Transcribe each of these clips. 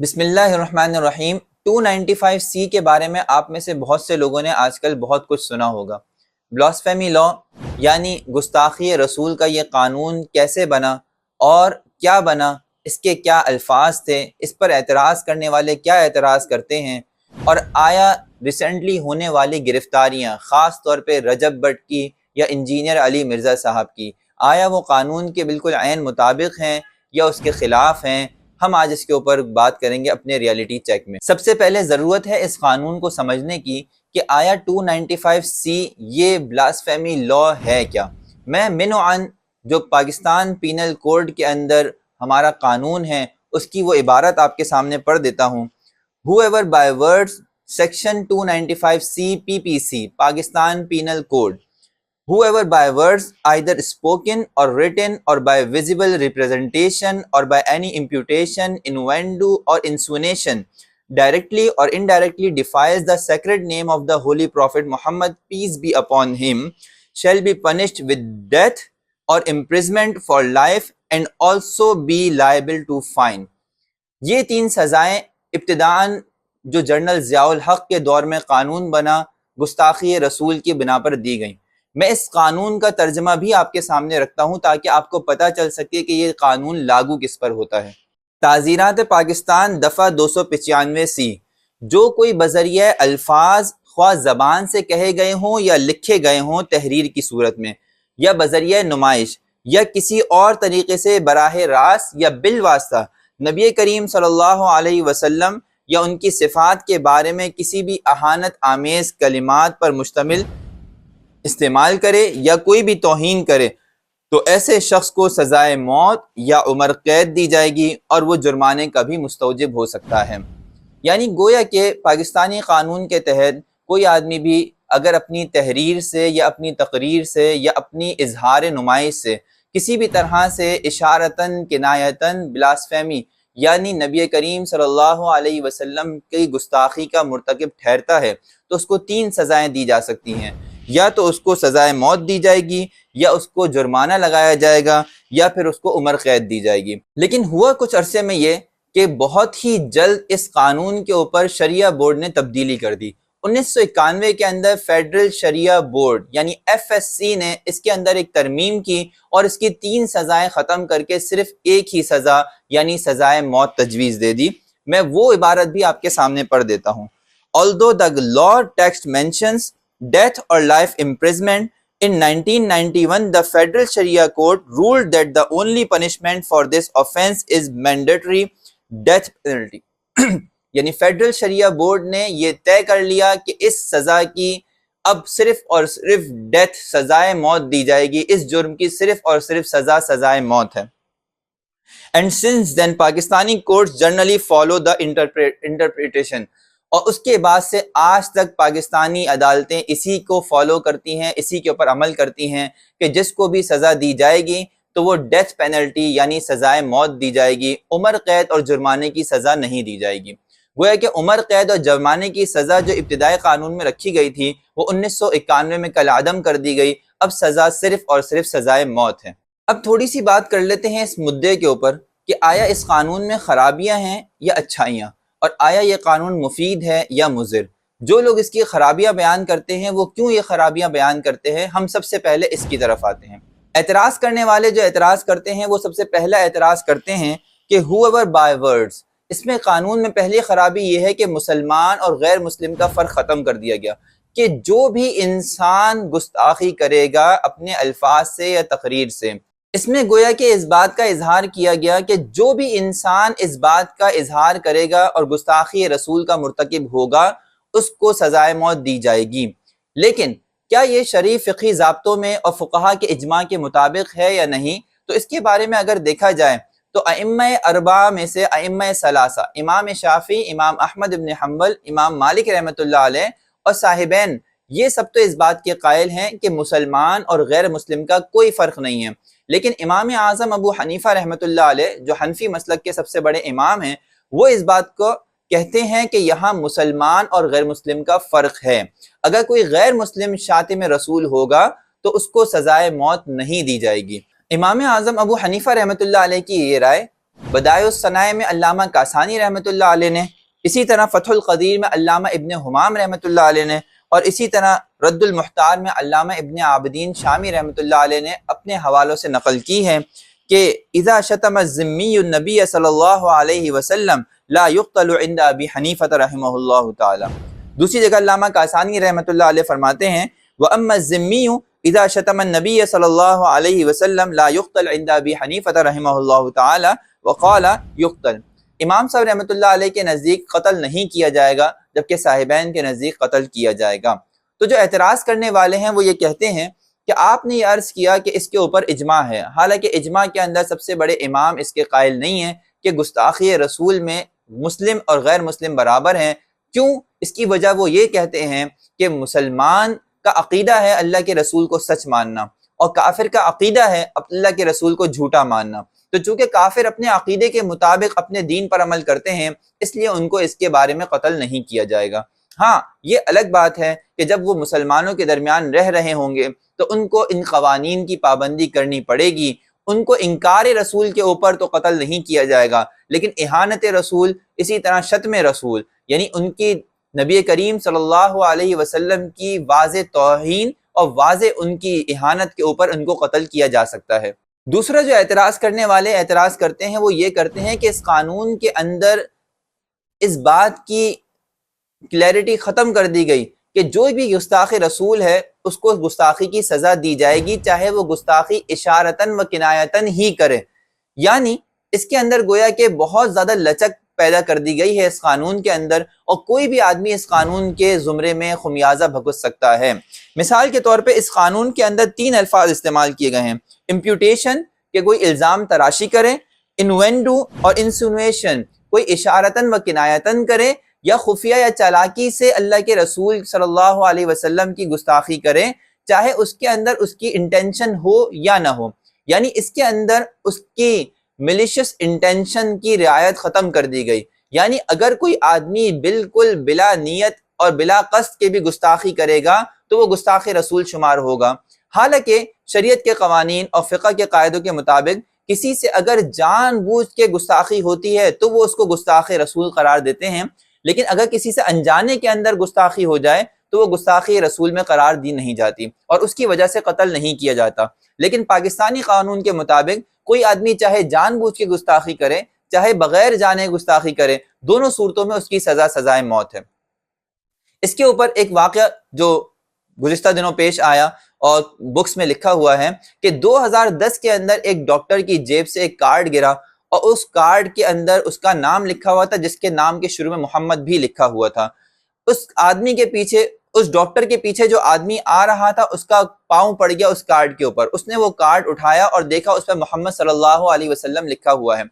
بسم اللہ الرحمن الرحیم 295 سی کے بارے میں آپ میں سے بہت سے لوگوں نے آج کل بہت کچھ سنا ہوگا۔ بلاسفیمی لا یعنی گستاخی رسول کا یہ قانون کیسے بنا اور کیا بنا، اس کے کیا الفاظ تھے، اس پر اعتراض کرنے والے کیا اعتراض کرتے ہیں؟ اور آیا ریسنٹلی ہونے والی گرفتاریاں، خاص طور پہ رجب بٹ کی یا انجینئر علی مرزا صاحب کی، آیا وہ قانون کے بالکل عین مطابق ہیں یا اس کے خلاف ہیں؟ ہم آج اس کے اوپر بات کریں گے اپنے ریالٹی چیک میں۔ سب سے پہلے ضرورت ہے اس قانون کو سمجھنے کی کہ آیا 295 سی یہ بلاسفیمی لا ہے کیا۔ میں من عن جو پاکستان پینل کوڈ کے اندر ہمارا قانون ہے، اس کی وہ عبارت آپ کے سامنے پڑھ دیتا ہوں۔ Whoever by words section 295 C P P C, Pakistan penal code whoever by words either spoken or written or by visible representation or by any imputation innuendo or insinuation directly or indirectly defies the sacred name of the holy prophet muhammad peace be upon him shall be punished with death or imprisonment for life and also be liable to fine یہ تین سزائیں ابتداً جو general Zia الحق کے دور میں قانون بنا گستاخی رسول کی بنا پر دی گئیں میں اس قانون کا ترجمہ بھی آپ کے سامنے رکھتا ہوں تاکہ آپ کو پتہ چل سکے کہ یہ قانون لاگو کس پر ہوتا ہے۔ تعزیرات پاکستان دفعہ دو سو پچانوے سی، جو کوئی بذریعہ الفاظ خواہ زبان سے کہے گئے ہوں یا لکھے گئے ہوں تحریر کی صورت میں، یا بذریعہ نمائش، یا کسی اور طریقے سے براہ راست یا بالواسطہ نبی کریم صلی اللہ علیہ وسلم یا ان کی صفات کے بارے میں کسی بھی احانت آمیز کلمات پر مشتمل استعمال کرے یا کوئی بھی توہین کرے، تو ایسے شخص کو سزائے موت یا عمر قید دی جائے گی اور وہ جرمانے کا بھی مستوجب ہو سکتا ہے۔ یعنی گویا کہ پاکستانی قانون کے تحت کوئی آدمی بھی اگر اپنی تحریر سے یا اپنی تقریر سے یا اپنی اظہار نمائش سے کسی بھی طرح سے اشارتاً، کنایتاً بلاسفیمی یعنی نبی کریم صلی اللہ علیہ وسلم کی گستاخی کا مرتکب ٹھہرتا ہے، تو اس کو تین سزائیں دی جا سکتی ہیں۔ یا تو اس کو سزائے موت دی جائے گی، یا اس کو جرمانہ لگایا جائے گا، یا پھر اس کو عمر قید دی جائے گی۔ لیکن ہوا کچھ عرصے میں یہ کہ بہت ہی جلد اس قانون کے اوپر شریعہ بورڈ نے تبدیلی کر دی۔ انیس سو اکانوے کے اندر فیڈرل شریعہ بورڈ یعنی ایف ایس سی نے اس کے اندر ایک ترمیم کی اور اس کی تین سزائیں ختم کر کے صرف ایک ہی سزا یعنی سزائے موت تجویز دے دی۔ میں وہ عبارت بھی آپ کے سامنے پڑھ دیتا ہوں۔ Although the law text mentions death or life imprisonment. In 1991, the Federal Sharia Court ruled that the only punishment for this offense is mandatory death penalty. یعنی فیڈرل شریعہ بورڈ نے یہ طے کر لیا کہ اس سزا کی اب صرف اور صرف ڈیتھ سزائے موت دی جائے گی اس جرم کی صرف اور صرف سزا سزائے موت ہے and since then Pakistani courts generally follow the interpretation اور اس کے بعد سے آج تک پاکستانی عدالتیں اسی کو فالو کرتی ہیں، اسی کے اوپر عمل کرتی ہیں کہ جس کو بھی سزا دی جائے گی تو وہ ڈیتھ پینلٹی یعنی سزائے موت دی جائے گی، عمر قید اور جرمانے کی سزا نہیں دی جائے گی۔ گویا کہ عمر قید اور جرمانے کی سزا جو ابتدائی قانون میں رکھی گئی تھی، وہ انیس سو اکانوے میں کل عدم کر دی گئی، اب سزا صرف اور صرف سزائے موت ہے۔ اب تھوڑی سی بات کر لیتے ہیں اس مدعے کے اوپر کہ آیا اس قانون میں خرابیاں ہیں یا اچھائیاں۔ اور آیا یہ قانون مفید ہے یا مضر؟ جو لوگ اس کی خرابیاں بیان کرتے ہیں، وہ کیوں یہ خرابیاں بیان کرتے ہیں؟ ہم سب سے پہلے اس کی طرف آتے ہیں۔ اعتراض کرنے والے جو اعتراض کرتے ہیں، وہ سب سے پہلا اعتراض کرتے ہیں کہ ہو ایور بائی ورڈز اس میں قانون میں پہلی خرابی یہ ہے کہ مسلمان اور غیر مسلم کا فرق ختم کر دیا گیا۔ کہ جو بھی انسان گستاخی کرے گا اپنے الفاظ سے یا تقریر سے اس میں گویا کہ اس بات کا اظہار کیا گیا کہ جو بھی انسان اس بات کا اظہار کرے گا اور گستاخی رسول کا مرتکب ہوگا، اس کو سزائے موت دی جائے گی۔ لیکن کیا یہ شریف فقی ضابطوں میں اور فقہا کے اجماع کے مطابق ہے یا نہیں؟ تو اس کے بارے میں اگر دیکھا جائے تو ائمہ اربع میں سے ائمہ ثلاثہ، امام شافی امام احمد ابن حنبل، امام مالک رحمۃ اللہ علیہ اور صاحبین، یہ سب تو اس بات کے قائل ہیں کہ مسلمان اور غیر مسلم کا کوئی فرق نہیں ہے۔ لیکن امام اعظم ابو حنیفہ رحمۃ اللہ علیہ، جو حنفی مسلک کے سب سے بڑے امام ہیں، وہ اس بات کو کہتے ہیں کہ یہاں مسلمان اور غیر مسلم کا فرق ہے۔ اگر کوئی غیر مسلم شاطم رسول ہوگا، تو اس کو سزائے موت نہیں دی جائے گی۔ امام اعظم ابو حنیفہ رحمۃ اللہ علیہ کی یہ رائے بدائے الصنائع میں علامہ کاسانی رحمۃ اللہ علیہ نے، اسی طرح فتح القدیر میں علامہ ابن حمام رحمۃ اللہ علیہ نے اور اسی طرح رد المختار میں علامہ ابن عابدین شامی رحمۃ اللہ علیہ نے اپنے حوالوں سے نقل کی ہے کہ اذا شتم الزمی النبی صلی اللہ علیہ وسلم لا يقتل عند ابی حنیفت رحمہ اللہ تعالی۔ دوسری جگہ علامہ کاسانی رحمۃ اللہ علیہ فرماتے ہیں وَأَمَّا الزِّمِّيُّ اذا شتم النبی صلی اللہ علیہ وسلم لا يقتل عند ابی حنیفت رحمہ اللہ تعالی وقال يقتل امام صاحب رحمۃ اللہ علیہ کے نزدیک قتل نہیں کیا جائے گا، جبکہ صاحبین کے نزدیک قتل کیا جائے گا۔ تو جو اعتراض کرنے والے ہیں، وہ یہ کہتے ہیں کہ آپ نے یہ عرض کیا کہ اس کے اوپر اجماع ہے۔ حالانکہ اجماع کے اندر سب سے بڑے امام اس کے قائل نہیں ہیں کہ گستاخی رسول میں مسلم اور غیر مسلم برابر ہیں۔ کیوں؟ اس کی وجہ وہ یہ کہتے ہیں کہ مسلمان کا عقیدہ ہے اللہ کے رسول کو سچ ماننا اور کافر کا عقیدہ ہے اللہ کے رسول کو جھوٹا ماننا۔ تو چونکہ کافر اپنے عقیدے کے مطابق اپنے دین پر عمل کرتے ہیں، اس لیے ان کو اس کے بارے میں قتل نہیں کیا جائے گا۔ ہاں یہ الگ بات ہے کہ جب وہ مسلمانوں کے درمیان رہ رہے ہوں گے تو ان کو ان قوانین کی پابندی کرنی پڑے گی۔ ان کو انکار رسول کے اوپر تو قتل نہیں کیا جائے گا، لیکن احانت رسول اسی طرح شتم رسول یعنی ان کی نبی کریم صلی اللہ علیہ وسلم کی واضح توہین اور واضح ان کی احانت کے اوپر ان کو قتل کیا جا سکتا ہے۔ دوسرا جو اعتراض کرنے والے اعتراض کرتے ہیں، وہ یہ کرتے ہیں کہ اس قانون کے اندر اس بات کی کلیئرٹی ختم کر دی گئی کہ جو بھی گستاخ رسول ہے، اس کو گستاخی کی سزا دی جائے گی، چاہے وہ گستاخی اشارتاً و کنایتاً ہی کرے۔ یعنی اس کے اندر گویا کہ بہت زیادہ لچک پیدا کر دی گئی ہے اس قانون کے اندر اور کوئی بھی آدمی اس قانون کے زمرے میں خمیازہ بھگت سکتا ہے۔ مثال کے طور پہ اس قانون کے اندر تین الفاظ استعمال کیے گئے ہیں۔ امپیوٹیشن کہ کوئی الزام تراشی کرے، انوینڈو اور انسونویشن کوئی اشارتاً و کنایتاً کرے یا خفیہ یا چالاکی سے اللہ کے رسول صلی اللہ علیہ وسلم کی گستاخی کرے، چاہے اس کے اندر اس کی انٹینشن ہو یا نہ ہو۔ یعنی اس کے اندر اس کی ملیشس انٹینشن کی رعایت ختم کر دی گئی۔ یعنی اگر کوئی آدمی بالکل بلا نیت اور بلا قصد کے بھی گستاخی کرے گا تو وہ گستاخ رسول شمار ہوگا۔ حالانکہ شریعت کے قوانین اور فقہ کے قاعدوں کے مطابق کسی سے اگر جان بوجھ کے گستاخی ہوتی ہے تو وہ اس کو گستاخ رسول قرار دیتے ہیں۔ لیکن اگر کسی سے انجانے کے اندر گستاخی ہو جائے تو وہ گستاخی رسول میں قرار دی نہیں جاتی اور اس کی وجہ سے قتل نہیں کیا جاتا۔ لیکن پاکستانی قانون کے مطابق کوئی آدمی چاہے جان بوجھ کے گستاخی کرے، چاہے بغیر جانے گستاخی کرے، دونوں صورتوں میں اس کی سزا، سزائے موت ہے۔ اس کے اوپر ایک واقعہ جو گزشتہ دنوں پیش آیا اور بکس میں لکھا ہوا ہے کہ دو ہزار دس کے اندر ایک ڈاکٹر کی جیب سے ایک کارڈ گرا اور اس کارڈ کے اندر اس کا نام لکھا ہوا تھا، جس کے نام کے شروع میں محمد بھی لکھا ہوا تھا۔ اس آدمی کے پیچھے، اس ڈاکٹر کے پیچھے جو آدمی آ رہا تھا، اس کا پاؤں پڑ گیا اس کارڈ کے اوپر۔ اس نے وہ کارڈ اٹھایا اور دیکھا، اس پہ محمد صلی اللہ علیہ وسلم لکھا ہوا ہے۔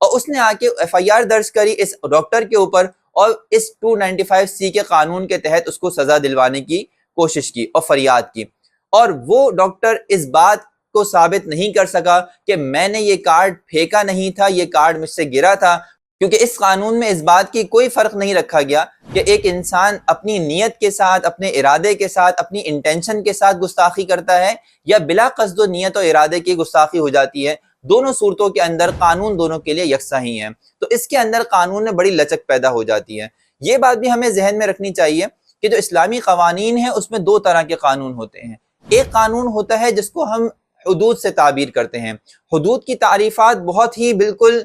اور اس نے آ کے ایف آئی آر درج کری اس ڈاکٹر کے اوپر اور اس 295 سی کے قانون کے تحت اس کو سزا دلوانے کی کوشش کی اور فریاد کی۔ اور وہ ڈاکٹر اس بات کو ثابت نہیں کر سکا کہ میں نے یہ کارڈ پھینکا نہیں تھا، یہ کارڈ مجھ سے گرا تھا، کیونکہ اس قانون میں اس بات کی کوئی فرق نہیں رکھا گیا کہ ایک انسان اپنی نیت کے ساتھ، اپنے ارادے کے ساتھ، اپنی انٹینشن کے ساتھ گستاخی کرتا ہے یا بلا قصد و نیت و ارادے کی گستاخی ہو جاتی ہے۔ دونوں صورتوں کے اندر قانون دونوں کے لیے یکساں ہی ہے تو اس کے اندر قانون میں بڑی لچک پیدا ہو جاتی ہے۔ یہ بات بھی ہمیں ذہن میں رکھنی چاہیے کہ جو اسلامی قوانین ہیں، اس میں دو طرح کے قانون ہوتے ہیں۔ ایک قانون ہوتا ہے جس کو ہم حدود سے تعبیر کرتے ہیں۔ حدود کی تعریفات بہت ہی بالکل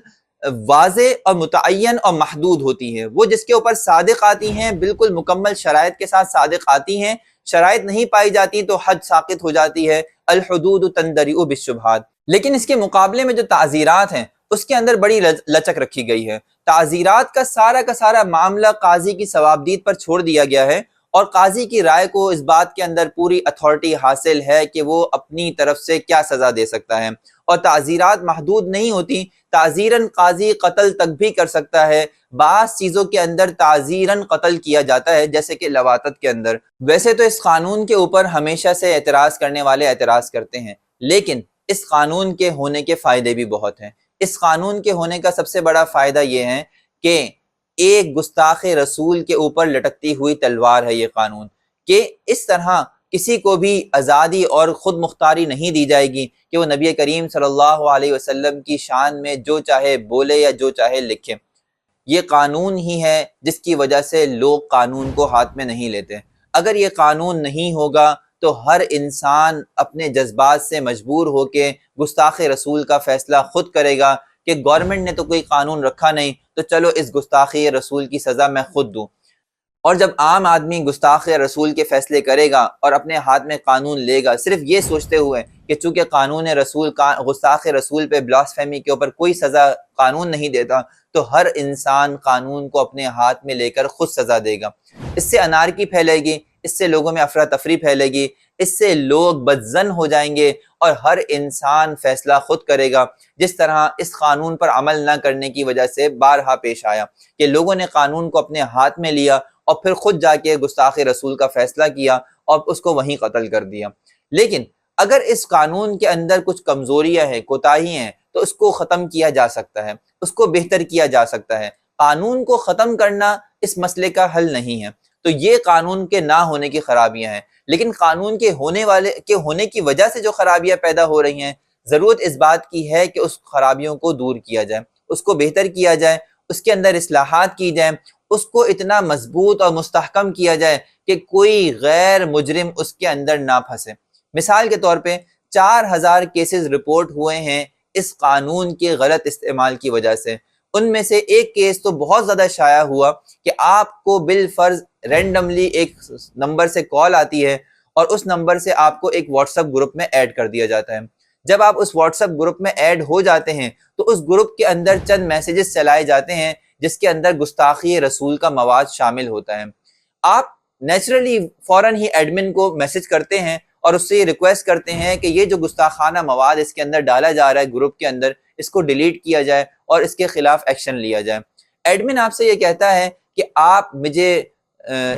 واضح اور متعین اور محدود ہوتی ہیں۔ وہ جس کے اوپر صادق آتی ہیں، بالکل مکمل شرائط کے ساتھ صادق آتی ہیں۔ شرائط نہیں پائی جاتی تو حد ساقط ہو جاتی ہے۔ الحدود تندری بالشبہات۔ لیکن اس کے مقابلے میں جو تعزیرات ہیں، اس کے اندر بڑی لچک رکھی گئی ہے۔ تعزیرات کا سارا کا سارا معاملہ قاضی کی ثوابدید پر چھوڑ دیا گیا ہے۔ اور قاضی کی رائے کو اس بات کے اندر پوری اتھارٹی حاصل ہے کہ وہ اپنی طرف سے کیا سزا دے سکتا ہے۔ اور تعزیرات محدود نہیں ہوتی، تعزیراً قاضی قتل تک بھی کر سکتا ہے۔ بعض چیزوں کے اندر تعزیراً قتل کیا جاتا ہے، جیسے کہ لواتت کے اندر۔ ویسے تو اس قانون کے اوپر ہمیشہ سے اعتراض کرنے والے اعتراض کرتے ہیں، لیکن اس قانون کے ہونے کے فائدے بھی بہت ہیں۔ اس قانون کے ہونے کا سب سے بڑا فائدہ یہ ہے کہ ایک گستاخ رسول کے اوپر لٹکتی ہوئی تلوار ہے یہ قانون کہ اس طرح کسی کو بھی آزادی اور خود مختاری نہیں دی جائے گی کہ وہ نبی کریم صلی اللہ علیہ وسلم کی شان میں جو چاہے بولے یا جو چاہے لکھے۔ یہ قانون ہی ہے جس کی وجہ سے لوگ قانون کو ہاتھ میں نہیں لیتے۔ اگر یہ قانون نہیں ہوگا تو ہر انسان اپنے جذبات سے مجبور ہو کے گستاخ رسول کا فیصلہ خود کرے گا۔ کہ گورنمنٹ نے تو کوئی قانون رکھا نہیں، تو چلو اس گستاخی رسول کی سزا میں خود دوں۔ اور جب عام آدمی گستاخ رسول کے فیصلے کرے گا اور اپنے ہاتھ میں قانون لے گا، صرف یہ سوچتے ہوئے کہ چونکہ قانون رسول، گستاخ رسول پہ بلاس فہمی کے اوپر کوئی سزا قانون نہیں دیتا، تو ہر انسان قانون کو اپنے ہاتھ میں لے کر خود سزا دے گا۔ اس سے انارکی پھیلے گی، اس سے لوگوں میں افراتفری پھیلے گی، اس سے لوگ بدزن ہو جائیں گے اور ہر انسان فیصلہ خود کرے گا جس طرح اس قانون پر عمل نہ کرنے کی وجہ سے بارہا پیش آیا کہ لوگوں نے قانون کو اپنے ہاتھ میں لیا اور پھر خود جا کے گستاخ رسول کا فیصلہ کیا اور اس کو وہیں قتل کر دیا۔ لیکن اگر اس قانون کے اندر کچھ کمزوریاں ہیں، کوتاہی ہیں، تو اس کو ختم کیا جا سکتا ہے، اس کو بہتر کیا جا سکتا ہے۔ قانون کو ختم کرنا اس مسئلے کا حل نہیں ہے۔ تو یہ قانون کے نہ ہونے کی خرابیاں ہیں۔ لیکن قانون کے ہونے والے، کے ہونے کی وجہ سے جو خرابیاں پیدا ہو رہی ہیں، ضرورت اس بات کی ہے کہ اس خرابیوں کو دور کیا جائے، اس کو بہتر کیا جائے، اس کے اندر اصلاحات کی جائیں، اس کو اتنا مضبوط اور مستحکم کیا جائے کہ کوئی غیر مجرم اس کے اندر نہ پھنسے۔ مثال کے طور پہ، چار ہزار کیسز رپورٹ ہوئے ہیں اس قانون کے غلط استعمال کی وجہ سے۔ ان میں سے ایک کیس تو بہت زیادہ شائع ہوا کہ آپ کو بالفرض رینڈملی ایک نمبر سے کال آتی ہے اور اس نمبر سے آپ کو ایک واٹس اپ گروپ میں ایڈ کر دیا جاتا ہے۔ جب آپ اس واٹس اپ گروپ میں ایڈ ہو جاتے ہیں تو اس گروپ کے اندر چند میسیجز چلائے جاتے ہیں جس کے اندر گستاخی رسول کا مواد شامل ہوتا ہے۔ آپ نیچرلی فوراً ہی ایڈمن کو میسج کرتے ہیں اور اس سے یہ ریکویسٹ کرتے ہیں کہ یہ جو گستاخانہ مواد اس کے اندر ڈالا جا رہا ہے گروپ کے اندر اس کو ڈیلیٹ کیا جائے اور اس کے خلاف ایکشن لیا جائے۔ ایڈمن آپ سے یہ کہتا ہے کہ آپ مجھے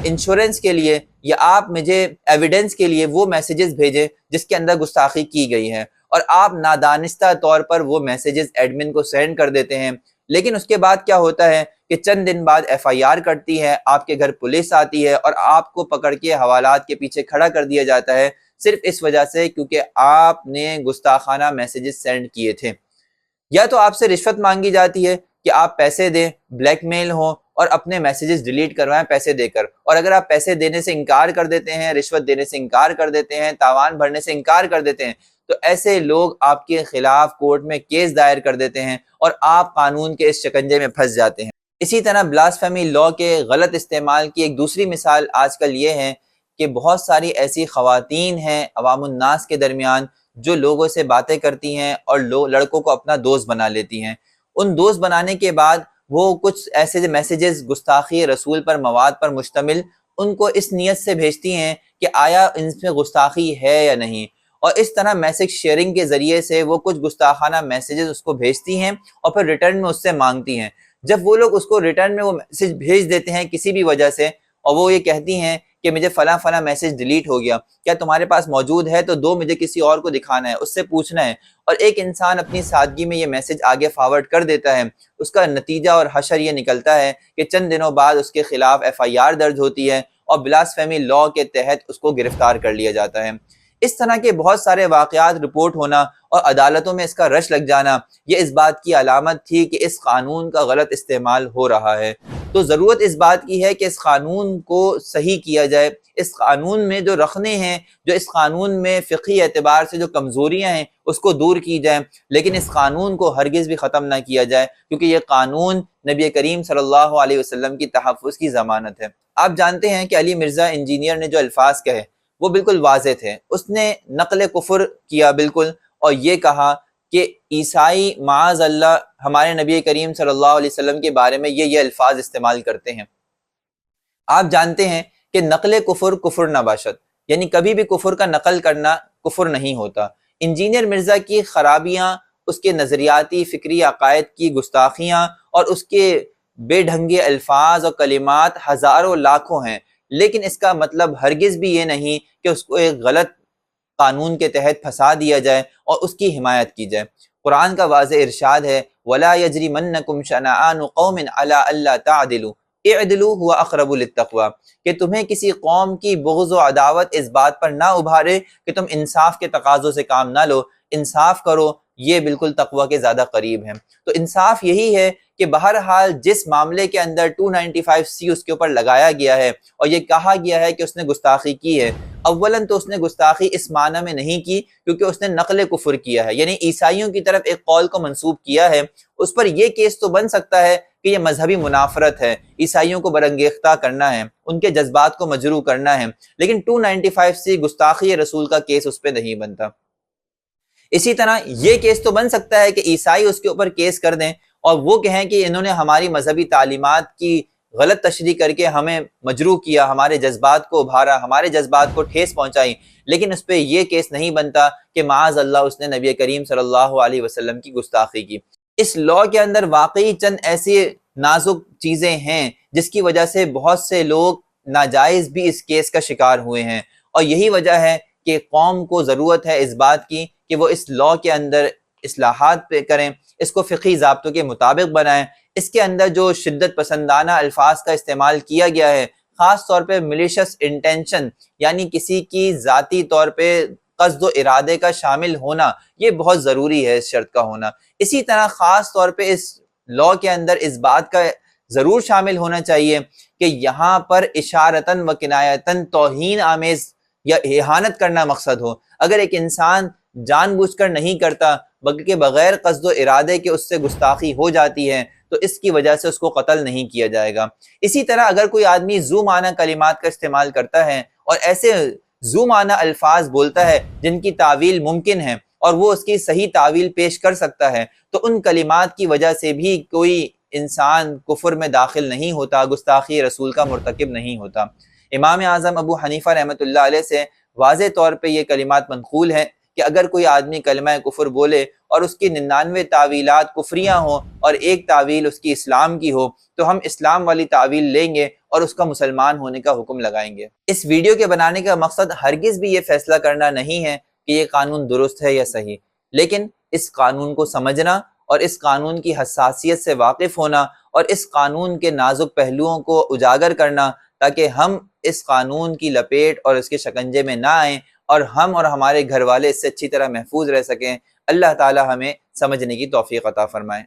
انشورنس کے لیے یا آپ مجھے ایویڈنس کے لیے وہ میسیجز بھیجیں جس کے اندر گستاخی کی گئی ہے اور آپ نادانستہ طور پر وہ میسیجز ایڈمن کو سینڈ کر دیتے ہیں۔ لیکن اس کے بعد کیا ہوتا ہے کہ چند دن بعد ایف آئی آر کرتی ہے، آپ کے گھر پولیس آتی ہے اور آپ کو پکڑ کے حوالات کے پیچھے کھڑا کر دیا جاتا ہے صرف اس وجہ سے کیونکہ آپ نے گستاخانہ میسیجز سینڈ کیے تھے۔ یا تو آپ سے رشوت مانگی جاتی ہے کہ آپ پیسے دیں بلیک میل ہوں اور اپنے میسیجز ڈیلیٹ کروائیں پیسے دے کر۔ اور اگر آپ پیسے دینے سے انکار کر دیتے ہیں، رشوت دینے سے انکار کر دیتے ہیں، تاوان بھرنے سے انکار کر دیتے ہیں، تو ایسے لوگ آپ کے خلاف کورٹ میں کیس دائر کر دیتے ہیں اور آپ قانون کے اس شکنجے میں پھنس جاتے ہیں۔ اسی طرح بلاس فیمی لا کے غلط استعمال کی ایک دوسری مثال آج کل یہ ہے کہ بہت ساری ایسی خواتین ہیں عوام الناس کے درمیان جو لوگوں سے باتیں کرتی ہیں اور لوگ لڑکوں کو اپنا دوست بنا لیتی ہیں۔ ان دوست بنانے کے بعد وہ کچھ ایسے میسیجز گستاخی رسول پر، مواد پر مشتمل، ان کو اس نیت سے بھیجتی ہیں کہ آیا ان میں گستاخی ہے یا نہیں۔ اور اس طرح میسیج شیئرنگ کے ذریعے سے وہ کچھ گستاخانہ میسیجز اس کو بھیجتی ہیں اور پھر ریٹرن میں اس سے مانگتی ہیں۔ جب وہ لوگ اس کو ریٹرن میں وہ میسیج بھیج دیتے ہیں کسی بھی وجہ سے اور وہ یہ کہتی ہیں کہ مجھے فلاں فلاں میسیج ڈیلیٹ ہو گیا۔ کیا تمہارے پاس موجود ہے تو دو مجھے کسی اور کو دکھانا ہے، اس سے پوچھنا ہے۔ اور ایک انسان اپنی سادگی میں یہ میسیج آگے فارورڈ کر دیتا ہے۔ اس کا نتیجہ اور حشر یہ نکلتا ہے کہ چند دنوں بعد اس کے خلاف ایف آئی آر درج ہوتی ہے اور بلاس فیمی لا کے تحت اس کو گرفتار کر لیا جاتا ہے۔ اس طرح کے بہت سارے واقعات رپورٹ ہونا اور عدالتوں میں اس کا رش لگ جانا، یہ اس بات کی علامت تھی کہ اس قانون کا غلط استعمال ہو رہا ہے۔ تو ضرورت اس بات کی ہے کہ اس قانون کو صحیح کیا جائے۔ اس قانون میں جو رکھنے ہیں، جو اس قانون میں فقی اعتبار سے جو کمزوریاں ہیں، اس کو دور کی جائیں۔ لیکن اس قانون کو ہرگز بھی ختم نہ کیا جائے، کیونکہ یہ قانون نبی کریم صلی اللہ علیہ وسلم کی تحفظ کی ضمانت ہے۔ آپ جانتے ہیں کہ علی مرزا انجینئر نے جو الفاظ کہے، وہ بالکل واضح تھے۔ اس نے نقل کفر کیا بالکل اور یہ کہا کہ عیسائی معاذ اللہ ہمارے نبی کریم صلی اللہ علیہ وسلم کے بارے میں یہ یہ الفاظ استعمال کرتے ہیں۔ آپ جانتے ہیں کہ نقل کفر کفر نہ باشد یعنی کبھی بھی کفر کا نقل کرنا کفر نہیں ہوتا۔ انجینئر مرزا کی خرابیاں، اس کے نظریاتی، فکری عقائد کی گستاخیاں اور اس کے بے ڈھنگے الفاظ اور کلمات ہزاروں لاکھوں ہیں۔ لیکن اس کا مطلب ہرگز بھی یہ نہیں کہ اس کو ایک غلط قانون کے تحت پھنسا دیا جائے اور اس کی حمایت کی جائے۔ قرآن کا واضح ارشاد ہے، ولا یجری من کم قوم اللہ اللہ تعدل اعدلو ہوا اقرب التقوا کہ تمہیں کسی قوم کی بغض و عداوت اس بات پر نہ ابھارے کہ تم انصاف کے تقاضوں سے کام نہ لو۔ انصاف کرو، یہ بالکل تقوی کے زیادہ قریب ہے تو انصاف یہی ہے کہ بہرحال جس معاملے کے اندر 295 سی اس کے اوپر لگایا گیا ہے اور یہ کہا گیا ہے کہ اس نے گستاخی کی ہے۔ اولاً تو اس نے گستاخی اس معنی میں نہیں کی کیونکہ اس نے نقل کفر کیا ہے یعنی عیسائیوں کی طرف ایک قول کو منسوب کیا ہے، اس پر یہ کیس تو بن سکتا ہے کہ یہ مذہبی منافرت ہے، عیسائیوں کو برنگیختہ کرنا ہے، ان کے جذبات کو مجروع کرنا ہے، لیکن 295 سی گستاخی رسول کا کیس اس پہ نہیں بنتا۔ اسی طرح یہ کیس تو بن سکتا ہے کہ عیسائی اس کے اوپر کیس کر دیں اور وہ کہیں کہ انہوں نے ہماری مذہبی تعلیمات کی غلط تشریح کر کے ہمیں مجروع کیا، ہمارے جذبات کو ابھارا، ہمارے جذبات کو ٹھیس پہنچائی لیکن اس پہ یہ کیس نہیں بنتا کہ معاذ اللہ اس نے نبی کریم صلی اللہ علیہ وسلم کی گستاخی کی۔ اس لا کے اندر واقعی چند ایسی نازک چیزیں ہیں جس کی وجہ سے بہت سے لوگ ناجائز بھی اس کیس کا شکار ہوئے ہیں۔ اور یہی وجہ ہے کہ قوم کو ضرورت ہے اس بات کی کہ وہ اس لا کے اندر اصلاحات پہ کریں، اس کو فقی ضابطوں کے مطابق بنائیں۔ اس کے اندر جو شدت پسندانہ الفاظ کا استعمال کیا گیا ہے، خاص طور پہ ملیشس انٹینشن یعنی کسی کی ذاتی طور پہ قصد و ارادے کا شامل ہونا، یہ بہت ضروری ہے اس شرط کا ہونا۔ اسی طرح خاص طور پہ اس لا کے اندر اس بات کا ضرور شامل ہونا چاہیے کہ یہاں پر اشارتاً و کنایتاً توہین، آمیز یا احانت کرنا مقصد ہو۔ اگر ایک انسان جان بوجھ کر نہیں کرتا، بلکہ بغیر قصد و ارادے کے اس سے گستاخی ہو جاتی ہے تو اس کی وجہ سے اس کو قتل نہیں کیا جائے گا۔ اسی طرح اگر کوئی آدمی زو معنی کلمات کا استعمال کرتا ہے اور ایسے زو معنی الفاظ بولتا ہے جن کی تعویل ممکن ہے اور وہ اس کی صحیح تعویل پیش کر سکتا ہے، تو ان کلمات کی وجہ سے بھی کوئی انسان کفر میں داخل نہیں ہوتا، گستاخی رسول کا مرتکب نہیں ہوتا۔ امام اعظم ابو حنیفہ رحمۃ اللہ علیہ سے واضح طور پہ یہ کلمات منقول ہیں کہ اگر کوئی آدمی کلمہ کفر بولے اور اس کی ننانوے تعویلات کفریاں ہوں اور ایک تعویل اس کی اسلام کی ہو، تو ہم اسلام والی تعویل لیں گے اور اس کا مسلمان ہونے کا حکم لگائیں گے۔ اس ویڈیو کے بنانے کا مقصد ہرگز بھی یہ فیصلہ کرنا نہیں ہے کہ یہ قانون درست ہے یا صحیح، لیکن اس قانون کو سمجھنا اور اس قانون کی حساسیت سے واقف ہونا اور اس قانون کے نازک پہلوؤں کو اجاگر کرنا تاکہ ہم اس قانون کی لپیٹ اور اس کے شکنجے میں نہ آئیں اور ہم اور ہمارے گھر والے اس سے اچھی طرح محفوظ رہ سکیں۔ اللہ تعالی ہمیں سمجھنے کی توفیق عطا فرمائے۔